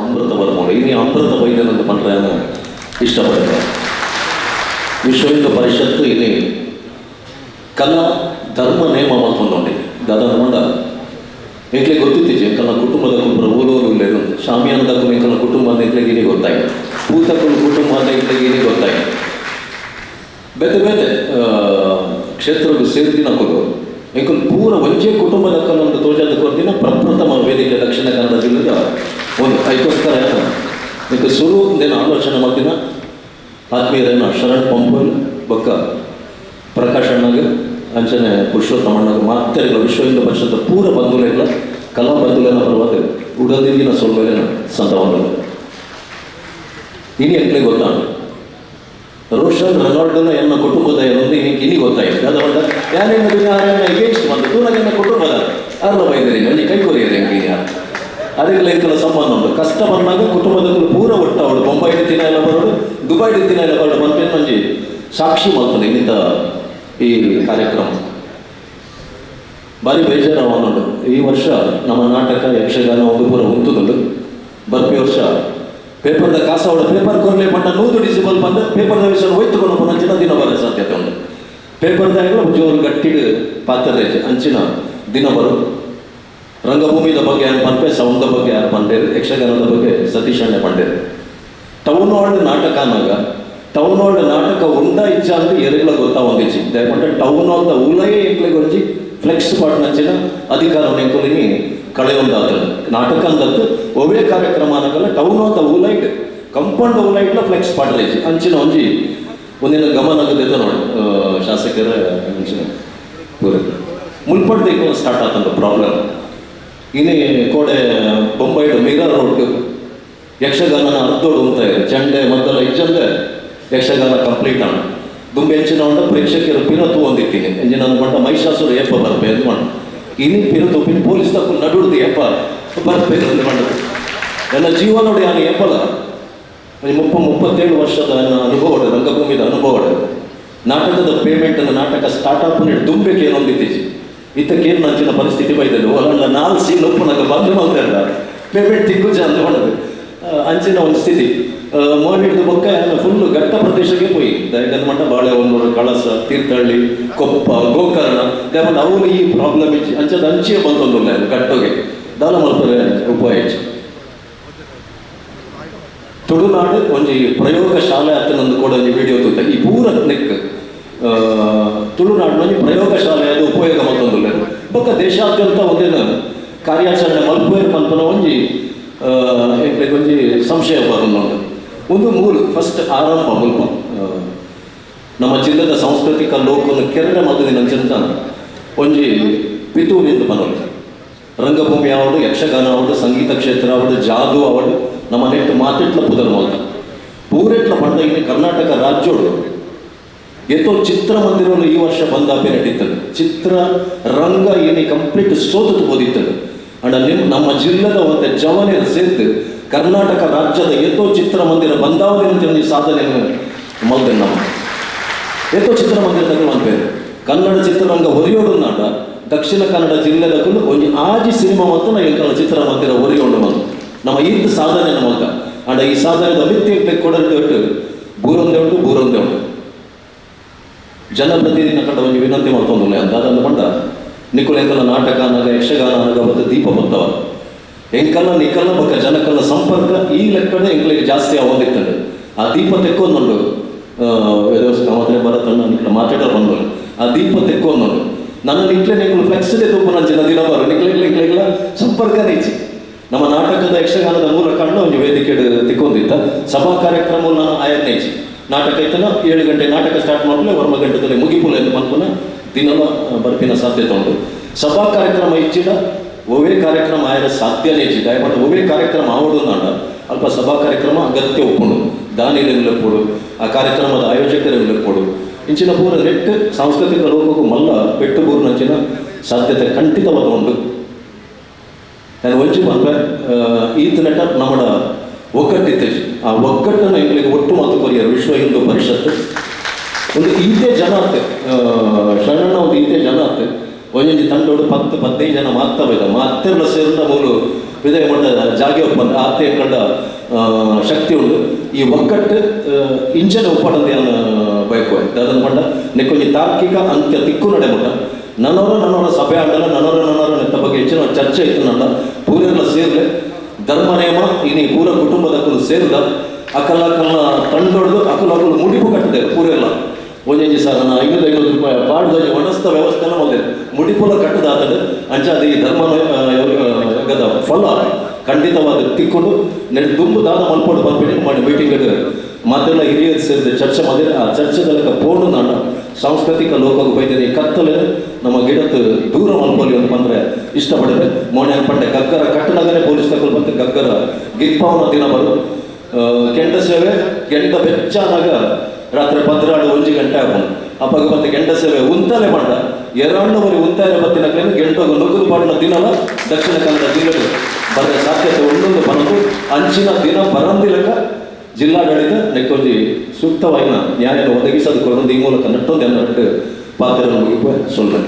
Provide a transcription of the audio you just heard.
ಅಮೃತ ಬರ್ಬೋದು. ಇನಿ ಅಮೃತ ಬೈದನಂತ ಪಂಡ್ರೆ ಇಷ್ಟಪಡ್ತಾರೆ? ವಿಶ್ವ ಹಿಂದೂ ಪರಿಷತ್ತು ಇಲ್ಲಿ ಕಲಾ ಧರ್ಮ ನೇಮ ಮಾಡ್ಕೊಂಡೊಂಡಿ ದಾದ ನೋಡ ಗೊತ್ತಿತ್ತೀಚೆ ಎಂಕಲ್ನ ಕುಟುಂಬದ ಕುಂಬ್ರ ಊರೂರು ಇಲ್ಲೇನು ಶಾಮಿಯಾನದಕ್ಕೂ ಎಂಕಲ್ನ ಕುಟುಂಬ ಅಂತ ಎಂಕ್ಲೆಗೆ ಇನಿ ಗೊತ್ತಾಯ್ತು. ಪೂತಕ್ಕೂ ಕುಟುಂಬ ಅಂತ ಎಂಕ್ಲೆಗೆ ಇನಿ ಗೊತ್ತಾಯ್ತು. ಬೇತೆ ಬೇತೆ ಕ್ಷೇತ್ರಕ್ಕೆ ಸೇರಿದಿನ ಕೊಡು ಎಂಕಲ್ ಪೂರ ಒಂಜೆ ಕುಟುಂಬದ ಕಲ್ಲೊಂದು ತೋಜಾದ ಕೊರ್ದಿನ ಪ್ರಪ್ರಥಮ ವೇದಿಕೆ ದಕ್ಷಿಣ ಕನ್ನಡ ಜಿಲ್ಲೆದ ಒಂದು ಅದಕ್ಕೋಸ್ಕರ ಇದಕ್ಕೆ ಸುರು ದಿನ ಆಲೋಚನೆ ಮಾಡ್ತೀನ. ಆತ್ಮೀಯರನ್ನ ಶರಣ್ ಪಂಪಲ್, ಬಕ್ಕ ಪ್ರಕಾಶ್ ಅಣ್ಣಗೆ ಅಂಚನೆ ಪುರುಷೋತ್ತಮಣ್ಣಗೆ ಮತ್ತೆ ವಿಶ್ವ ಹಿಂದೂ ಪರಿಷತ್ ಪೂರ ಬಂಧುಲೆಗಳ ಕಲಾ ಬಂಧುಲೆನ ಪರವಾಗಿ ಉಡದಿನ ಸೊಲ್ಮೆಲಿನ ಸಂತ ಬಂಧುಗಳು ಇನಿ ಎಂಕ್ಲೆ ಗೊತ್ತಾണ് ರೋಷನ್ ರೊನಾಲ್ಡೋನ ಎನ್ನ ಕುಟುಂಬದ ಒಂದು ಇನ್ನಿಗೆ ಇನಿ ಗೊತ್ತಾಯ್ತು ಅದರಿಂದ ಯಾರೇನು ಎಗೇನ್ಸ್ಟ್ ಬಂದು ತೂನಗೆ ಒಂದು ಕುಟುಂಬದ? ಅರ್ಲ ಬೈದರಿ ಕೈ ಕೊರಿಯದೆ ಲೈಕ್ಲ ಸಂಬಂಧ ಉಂಟು. ಕಷ್ಟ ಬಂದಾಗ ಕುಟುಂಬದ ಪೂರ ಅವಳು. ಬೊಂಬೈ ದಿನ ಎಲ್ಲ ಬರೋದು ದುಬೈ ದಿನ ಎಲ್ಲ ಬರೋದು. ಬಂತೇನು ಮಂಜಿ ಸಾಕ್ಷಿ ಮಾಡ್ತದೆ ಇಲ್ಲಿಂದ ಈ ಕಾರ್ಯಕ್ರಮ. ಬಾರಿ ಬೇಜಾರು ಅವನುಂಡು ಈ ವರ್ಷ ನಮ್ಮ ನಾಟಕ ಯಕ್ಷಗಾನ ಒಂದು ಪೂರ ಉಂತುದುಂಡು ಬರ್ಪಿ ವರ್ಷ ಪೇಪರ್ದ ಕಾಸ ಅವಳ ಪೇಪರ್ ಕೊರ್ಲೆ ಪಂಡ ನೂದು ಡಿಸಿಬಲ್ ಬಂದ ಪೇಪರ್ದ ವಿಷಯ ಒಯ್ತುಕೊಂಡು ಅಂಚಿನ ದಿನ ಬರೋ ಸಾಧ್ಯತೆ ಉಂಟು. ಪೇಪರ್ದಾಗ ಜೋರು ಗಟ್ಟಿಡು ಪಾತ್ರ ಅಂಚಿನ ದಿನ ಬರು. ರಂಗಭೂಮಿದ ಬಗ್ಗೆ ಯಾರು ಪಂಪೆ ಸೌಂದ ಬಗ್ಗೆ ಯಾರು ಪಂಡೇರು ಯಕ್ಷಗಾನದ ಬಗ್ಗೆ ಸತೀಶ್ ಅಣ್ಣೆ ಪಂಡೇರು ಟೌನ್ ಹಾಲ್ಡ್ ನಾಟಕ ಅನ್ನಾಗ ಟೌನ್ ಹಾಲ್ಡ್ ನಾಟಕ ಉಂಡ ಇಚ್ಛ ಅಂತ ಎರೆಗಳ ಗೊತ್ತಾ ಒಂದಿಚ್ಚಿ ದಯಪಂಡ ಟೌನ್ ಹಾಲ್ದ ಉಲಯೇ ಎಂಕ್ಲೆಗೆ ಒಂಜಿ ಫ್ಲೆಕ್ಸ್ ಪಾಟ್ ನಂಚಿನ ಅಧಿಕಾರ ನೆಂಕುಲಿನಿ ಕಳೆಯೊಂದಾದ ನಾಟಕ ಅಂದದ್ದು ಒವೇ ಕಾರ್ಯಕ್ರಮ ಅನ್ನೋಕಲ್ಲ ಟೌನ್ ಹಾಲ್ದ ಉಲೈಟ್ ಕಂಪೌಂಡ್ ಉಲೈಟ್ಲ ಫ್ಲೆಕ್ಸ್ ಪಾಟ್ ಲೈಚಿ ಅಂಚಿನ ಒಂಜಿ, ಒಂದಿನ ಗಮನ ಆಗದಿದ್ದ ನೋಡಿ ಶಾಸಕರ ಮುಂಚಿನ ಮುಲ್ಪಡ್ದ ಸ್ಟಾರ್ಟ್ ಆತಂತ ಪ್ರಾಬ್ಲಮ್ ಇನಿ ಕೋಡೆ ಬೊಂಬೈಡು ಮಿರರ್ ರೋಡ್ ಯಕ್ಷಗಾನ ಅರ್ಧೋಡು ಅಂತ ಇದೆ. ಚಂಡೆ, ಮೊದಲ ಇಜ್ಜಂದೆ ಯಕ್ಷಗಾನ ಕಂಪ್ಲೀಟ್ ಆಣ ದುಂಬೆ ಹೆಚ್ಚಿನ ಒಂದು ಪ್ರೇಕ್ಷಕರು ಪಿರತು ಒಂದಿತ್ತೀನಿ ಎಂಜಿನ ಅಂದ್ಕೊಂಡ ಮಹಿಷಾಸುರ ಏಪ ಬರ್ಬೇ ಅಂತ ಮಾಡ ಇನಿ ಪಿರತು ಪಿನ್ ಪೊಲೀಸ್ ತಪ್ಪು, ನಡುಡ್ದು ಏಪ ಬರ್ಬೇ ಅಂತ ಮಾಡು ನನ್ನ ಜೀವ ನೋಡಿ ನಾನು ಏಪಲ್ಲ ಮುಪ್ಪ ಮುಪ್ಪತ್ತೇಳು ವರ್ಷದ ಅನುಭವ ರಂಗಭೂಮಿದ ಅನುಭವ ನಾಟಕದ ಪೇಮೆಂಟ್ ನಾಟಕ ಸ್ಟಾರ್ಟ್ಅಪ್ ದುಂಬೆಗೆ ಏನೊಂದಿತ್ತೀಚಿ ಇತ್ತಕ್ಕೇನು ನಂಚಿನ ಪರಿಸ್ಥಿತಿ ಬೈದದ್ದು? ಒಲ್ಲ ನಾಲ್ಕು ಸಿ ಒಪ್ಪು ನಂಗೆ ಬಂದು ಮಾಡ್ತಾರಲ್ಲ ಪೇಮೆಂಟ್ ತಿಕ್ಕುಜ ಅಂತ ಹೊಡೆದು ಅಂಚಿನ ಒಂದು ಸ್ಥಿತಿ. ಮೋನಿಡ್ದು ಬೊಕ್ಕ ಫುಲ್ ಘಟ್ಟ ಪ್ರದೇಶಕ್ಕೆ ಹೋಗಿ. ಮಠ ಬಾಳೆಹೊನ್ನೂರು ಕಳಸ ತೀರ್ಥಹಳ್ಳಿ ಕೊಪ್ಪ ಗೋಕರ್ಣ ದಯಮಾಡಿ ಅವರು ಈ ಪ್ರಾಬ್ಲಮ್ ಇಚ್ಚಿ ಅಂಚದ ಅಂಚಿಯೇ ಬಂದೊಂದು ಘಟ್ಟಗೆ. ದಾಲ ಮಾಡ್ತಾರೆ ಉಪಾಯ ತುಳುನಾಡು ಒಂಜಿ ಪ್ರಯೋಗ ಶಾಲೆ ಅತ್ತನೊಂದು ಕೂಡ ಒಂದು ವಿಡಿಯೋ ತೂತ ಈ ಪೂರ ನೆಕ್ ಆ, ತುಳುನಾಡು ಒಂಜಿ ಪ್ರಯೋಗ ಶಾಲೆ ಅದು ಉಪಯೋಗ ಮತ್ತೊಂದು ಬೊಕ್ಕ ದೇಶಾದ್ಯಂತ ಒಂದಿನ ಕಾರ್ಯಾಚರಣೆ ಮಲ್ಪೇರು ಮಲ್ಪನ ಒಂಜಿ ಒಂಜಿ ಸಂಶಯ ಬರೋದು ಒಂದು ಮೂಲ ಫಸ್ಟ್ ಆರಂಭ ಮುಲ್ಪ. ನಮ್ಮ ಜಿಲ್ಲೆದ ಸಾಂಸ್ಕೃತಿಕ ಲೋಕವನ್ನು ಕೆರಡೆ ಮದುವಿನ ಚಿಂತ ಒಂಜಿ ಪಿತೂರಿಂದ ಬರೋದು ರಂಗಭೂಮಿ ಆವಡು, ಯಕ್ಷಗಾನ ಆವಡು, ಸಂಗೀತ ಕ್ಷೇತ್ರ ಆವಡು, ಜಾದು ಆವಡು, ನಮ್ಮ ನೆಟ್ಟು ಮಾತಿಟ್ಲ ಪುದರ್ ಮೊಲ್ತ. ಪೂರೆಟ್ಲ ಪಂಡ ಕರ್ನಾಟಕ ರಾಜ್ಯೋಡು. ಎತ್ತೋ ಚಿತ್ರಮಂದಿರವನ್ನು ಈ ವರ್ಷ ಬಂದಾಪೆ ನಡೀತದೆ. ಚಿತ್ರ, ರಂಗ ಏನೇ ಕಂಪ್ಲೀಟ್ ಸೋತು ಓದಿತ್ತದು ಅಣ್ಣ ನಿಮ್ಮ ನಮ್ಮ ಜಿಲ್ಲೆದ ಒಂದು ಜವನೇ ಸೇರ್ದು ಕರ್ನಾಟಕ ರಾಜ್ಯದ ಎತ್ತೋ ಚಿತ್ರಮಂದಿರ ಬಂದಾವನೆ ಅಂತ ಒಂದು ಸಾಧನೆ ಮಲ್ದೆ ನಮ್ಮ. ಎತ್ತೋ ಚಿತ್ರಮಂದಿರ ಬೇರೆ. ಕನ್ನಡ ಚಿತ್ರರಂಗ ಒರಿಯೋಡು ನಾಡ, ದಕ್ಷಿಣ ಕನ್ನಡ ಜಿಲ್ಲೆದಕ್ಕೂ ಒಂದು ಆಜಿ ಸಿನಿಮಾ ಮತ್ತು ನಾ ಚಿತ್ರ ಚಿತ್ರಮಂದಿರ ಒರಿಯೋಡು ಬಂದು ನಮ್ಮ ಈತ್ ಸಾಧನೆ ನಮಗ ಅಣ್ಣ, ಈ ಸಾಧನೆದ ಮಿತ್ತಿ ಕೊಡಲು ಬೂರೊಂದೇ ಉಂಟು ಬೂರೊಂದೇ ಉಂಟು ಜನಪ್ರತಿನಿಧಿನ ಕಂಡ ಒಂದು ವಿನಂತಿ ಮಾಡ್ಕೊಂಡು ಅಂತ ಅದನ್ನು ಪಂಡ ನಿಕುಲ ಎಂಕಲ ನಾಟಕ ಅನ್ನಗ ಯಕ್ಷಗಾನ ಅನ್ನಗ ಮತ್ತು ದೀಪ ಬರ್ತವ ಎಂಕಲ್ಲ ನಿಕಲ್ಲ ಬಕ್ಕ ಜನಕಲ್ಲ ಸಂಪರ್ಕ ಈ ಲೆಕ್ಕಡೆ ಎಂಕಲಿಗೆ ಜಾಸ್ತಿ ಆಗೋದಿರ್ತದೆ ಆ ದೀಪ ತೆಕ್ಕೊಂದುಂಡು ಮಾತ್ರ ಬರತ್ತಣ್ಣ ನಿಕ್ಲ ಮಾತಾಡೋ ಬಂದು ಆ ದೀಪ ತೆಕ್ಕೊಂದುಂಡು ನನ್ನ ನಿಕ್ಲೆ ನಿಕ್ಲು ಫ್ಲೆಕ್ಸಿದೆ ತುಂಬ ನನ್ನ ಜನ ದಿನ ಬರೋ. ನಿಕ್ಲೆ ನಿಕ್ಲೆಗಳ ಸಂಪರ್ಕ ನೀಚಿ. ನಮ್ಮ ನಾಟಕದ ಯಕ್ಷಗಾನದ ಮೂಲಕ ಒಂದು ವೇದಿಕೆ ತಿಕ್ಕೊಂದಿತ್ತ ಸಭಾ ಕಾರ್ಯಕ್ರಮವನ್ನು ಆಯರ್ ನಾಟಕ ಇತ್ತಲ್ಲ, ಏಳು ಗಂಟೆ ನಾಟಕ ಸ್ಟಾರ್ಟ್ ಮಾಡಲು ವರ್ಮ ಗಂಟೆದಲ್ಲಿ ಮುಗಿಪುಲ ಎಂದು ಮನ್ಪುನ ದಿನಲ ಬರ್ಪಿನ ಸಾಧ್ಯತೆ ಉಂಟು. ಸಭಾ ಕಾರ್ಯಕ್ರಮ ಇಚ್ಚಿದ ಒವೇ ಕಾರ್ಯಕ್ರಮ ಆಯ್ದ ಸಾಧ್ಯನೇ ಹೆಚ್ಚಿದ ದಯಮಾಡಿ ಒವೇ ಕಾರ್ಯಕ್ರಮ ಆವಡು ನಾಡ ಅಲ್ಪ ಸಭಾ ಕಾರ್ಯಕ್ರಮ ಅಗತ್ಯ ಒಪ್ಪುಂಡು ಕೊಡು ಆ ಕಾರ್ಯಕ್ರಮದ ಆಯೋಜಕರೆಲ್ಲಪ್ಪೋಡು ಇಂಚಿನ ಪೂರ ನೆಟ್ಟು ಸಾಂಸ್ಕೃತಿಕ ಲೋಕಕ್ಕೂ ಮಲ್ಲ ಪೆಟ್ಟು ಬೂರ್ನಂಚಿನ ಸಾಧ್ಯತೆ ಖಂಡಿತವಾದ ಉಂಟು. ನಾನು ಒಂಚಿ ಮಲ್ಪೆ ಈತ ನೆಟ್ಟ ನಮ್ಮ ಒಗ್ಗಟ್ಟಿತ್ತೆ ಆ ಒಗ್ಗಟ್ಟನ್ನು ಇವರಿಗೆ ಒಟ್ಟು ಮಾತು ಕೊರಿಯರು ವಿಶ್ವ ಹಿಂದೂ ಪರಿಷತ್ತು. ಒಂದು ಇಂತೆ ಜನ ಆತೆ ಶರಣ ಒಂದು ಇಂತೆ ಜನ ಆತೆ ಒಂದೊಂದು ತಂಡೋಡು ಪತ್ತು ಪದಿನೈದು ಜನ ಮಾತಾ ಬೈದ. ಮಾತೆಲ್ಲ ಸೇರಿದ ಮೂಲು ವಿದಯ ಮಟ್ಟ ಜಾಗೆ ಒಪ್ಪಂದ ಆತೆ ಕಂಡ ಶಕ್ತಿ ಉಂಟು. ಈ ಒಕ್ಕಟ್ಟು ಏನು ಬಯಕು ಆಯ್ತು. ಅದನ್ನು ಪಂಡ ನೆಕ್ಕೊಂಜಿ ತಾರ್ಕಿಕ ಅಂತ್ಯ ತಿಕ್ಕು ನಡೆ ಮಟ್ಟ ನನ್ನವರ ನನ್ನವರ ಸಭೆ ಆಡಲ್ಲ ನನ್ನವರ ನನ್ನವರ ನೆತ್ತ ಬಗ್ಗೆ ಹೆಚ್ಚಿನ ಚರ್ಚೆ ಇತ್ತು ನನ್ನ. ಪೂರೆಲ್ಲ ಸೇರ್ಲೆ ಧರ್ಮ ನೇಮ ಇನಿ ಪೂರ ಕುಟುಂಬದ ಕುಲು ಸೇರಿದ ಅಕಲ ಅಕಲ್ನ ತಂಡೊಡ್ದು ಅಕಲ ಅಕಲು ಮುಡಿಪು ಕಟ್ಟಿದೆ, ಪೂರೆಲ್ಲ. ಒಂಜೊಂಜಿ ಸರ್, ನಾನು ಐನೂರು ಐವತ್ತು ರೂಪಾಯಿ ಪಾಡ್ದೊಂಜಿ ಒಣಸ್ತ ವ್ಯವಸ್ಥೆನ ಮಾಡಿದೆ. ಮುಡಿಪುಲ ಕಟ್ಟದಾತದು ಅಂಚಾದ ಈ ಧರ್ಮ ಫಲ ಖಂಡಿತವಾದ ತಿಕ್ಕೊಂಡು ನೆಡ್ ದಾದ ಮಲ್ಪಡು ಬಂದ್ಬಿಟ್ಟು ಮಾಡಿ ಮೀಟಿಂಗ್ ಮಾತೆಲ್ಲ ಹಿರಿಯರು ಸೇರಿದ ಚರ್ಚೆ ಮಾಡಿದ್ರೆ ಆ ಚರ್ಚೆದಲ್ಲ ಪೋಡು ನಾನು ಸಾಂಸ್ಕೃತಿಕ ಲೋಕಕ್ಕೆ ಬೈತದೆ. ಕತ್ತಲೆ ನಮ್ಮ ಗಿಡತ್ತು ದೂರ ಮಲ್ಕೊಲಿ ಅಂತ ಬಂದ್ರೆ ಇಷ್ಟಪಡಿದೆ ಮೋಣೆ ಪಟ್ಟೆ ಗಗ್ಗರ ಕಟ್ಟಣಗನೆ ಪೊಲೀಸ್ ತಗೊಂಡು ಬಂತು ಗಗ್ಗರ ಗಿಪ್ಪವನ ದಿನ ಬರು. ಕೆಂಡ ಸೇವೆ ಗೆಂಡ ಬೆಚ್ಚಾನಾಗ ರಾತ್ರಿ ಪದ್ರಾಡು ಒಂಜಿ ಗಂಟೆ ಆಗ್ಬೋದು ಅಪ್ಪಾಗ ಮತ್ತೆ ಗೆಂಡ ಸೇವೆ ಉಂತಾನೆ ಮಾಡ ಎರಡೂವರೆ ಉಂತಾನೆ ಬತ್ತಿನ ಕೈಲಿ ಗೆಂಡೋಗ ನುಗ್ಗು ಪಾಡಿನ ದಿನಲ ದಕ್ಷಿಣ ಕನ್ನಡ ಜಿಲ್ಲೆಗಳು ಬರೋ ಸಾಧ್ಯತೆ ಒಂದೊಂದು ಬಂದು ಅಂಚಿನ ದಿನ ಬರಂದಿಲಕ ಜಿಲ್ಲಾಡಳಿತ ನೆಕ್ಕೊಂಜಿ ಸೂಕ್ತವಾಯಿನ ನ್ಯಾಯ ಒದಗಿಸೋದು ಕೊಡೋದು ಈ ಮೂಲಕ ನಟ್ಟೊಂದು ಎರಡು ಪಾತ್ರ ಮುಗಿಪ ಸೊಲ್ಲೆ